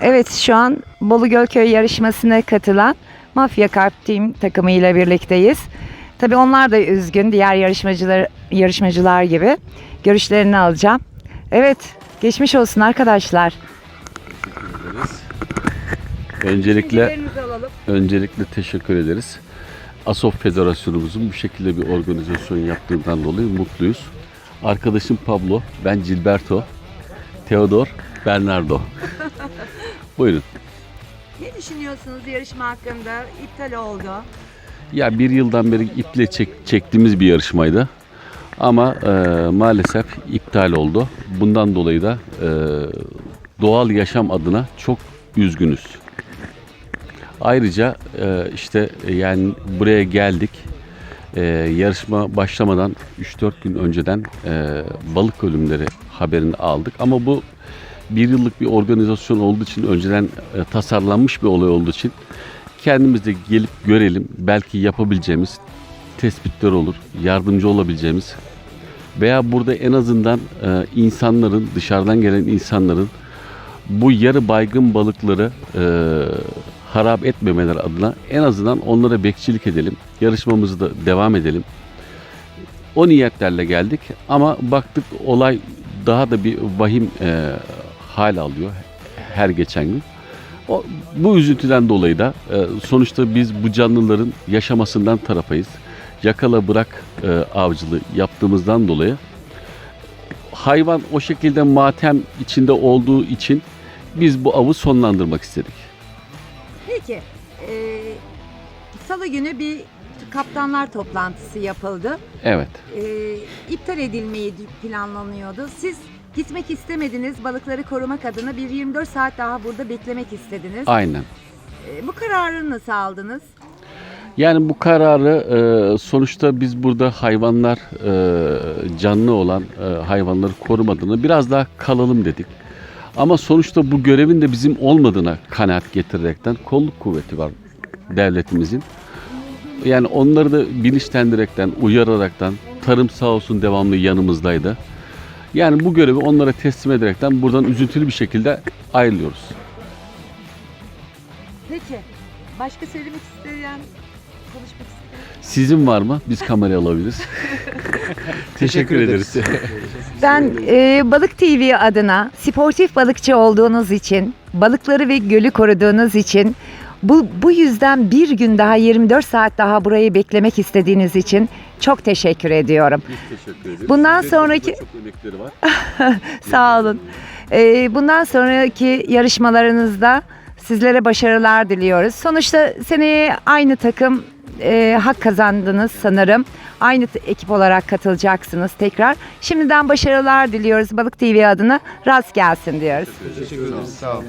Evet şu an Bolu Gölköy yarışmasına katılan Mafya Karp Team takımıyla birlikteyiz. Tabii onlar da üzgün diğer yarışmacılar yarışmacılar gibi. Görüşlerini alacağım. Evet, geçmiş olsun arkadaşlar. Öncelikle öncelikle teşekkür ederiz. ASOF Federasyonumuzun bu şekilde bir organizasyon yaptığından dolayı mutluyuz. Arkadaşım Pablo, ben Gilberto, Theodor, Bernardo. Buyurun. Ne düşünüyorsunuz yarışma hakkında? İptal oldu. Ya bir yıldan beri iple çek- çektiğimiz bir yarışmaydı. Ama e, maalesef iptal oldu. Bundan dolayı da e, doğal yaşam adına çok üzgünüz. Ayrıca e, işte e, yani buraya geldik. E, yarışma başlamadan 3-4 gün önceden e, balık ölümleri haberini aldık. Ama bu bir yıllık bir organizasyon olduğu için önceden e, tasarlanmış bir olay olduğu için kendimiz de gelip görelim. Belki yapabileceğimiz tespitler olur, yardımcı olabileceğimiz veya burada en azından e, insanların, dışarıdan gelen insanların bu yarı baygın balıkları e, harap etmemeleri adına en azından onlara bekçilik edelim. Yarışmamızı da devam edelim. O niyetlerle geldik ama baktık olay daha da bir vahim e, hal alıyor her geçen gün. O, bu üzüntüden dolayı da e, sonuçta biz bu canlıların yaşamasından tarafayız. Yakala bırak e, avcılığı yaptığımızdan dolayı hayvan o şekilde matem içinde olduğu için biz bu avı sonlandırmak istedik. Peki, e, salı günü bir kaptanlar toplantısı yapıldı. Evet. E, iptal edilmeyi planlanıyordu. Siz gitmek istemediniz. Balıkları korumak adına bir 24 saat daha burada beklemek istediniz. Aynen. E, bu kararı nasıl aldınız? Yani bu kararı e, sonuçta biz burada hayvanlar e, canlı olan e, hayvanları korumadığını biraz daha kalalım dedik. Ama sonuçta bu görevin de bizim olmadığına kanaat getirerekten kolluk kuvveti var devletimizin. Yani onları da bilinçlendirerekten, uyararaktan tarım sağ olsun devamlı yanımızdaydı. Yani bu görevi onlara teslim ederekten buradan üzüntülü bir şekilde ayrılıyoruz. Peki, başka söylemek isteyen, konuşmak isteyen? Sizin var mı? Biz kamerayı alabiliriz. Teşekkür ederiz. Ben e, Balık TV adına sportif balıkçı olduğunuz için, balıkları ve gölü koruduğunuz için, bu, bu yüzden bir gün daha 24 saat daha burayı beklemek istediğiniz için çok teşekkür ediyorum. Biz teşekkür ederiz. Bundan sonraki- Çok emekleri var. Sağ olun. E, bundan sonraki yarışmalarınızda sizlere başarılar diliyoruz. Sonuçta seneye aynı takım e, hak kazandınız sanırım. Aynı ekip olarak katılacaksınız tekrar. Şimdiden başarılar diliyoruz Balık TV adına. Rast gelsin diyoruz. Teşekkür ederiz. Sağ olun.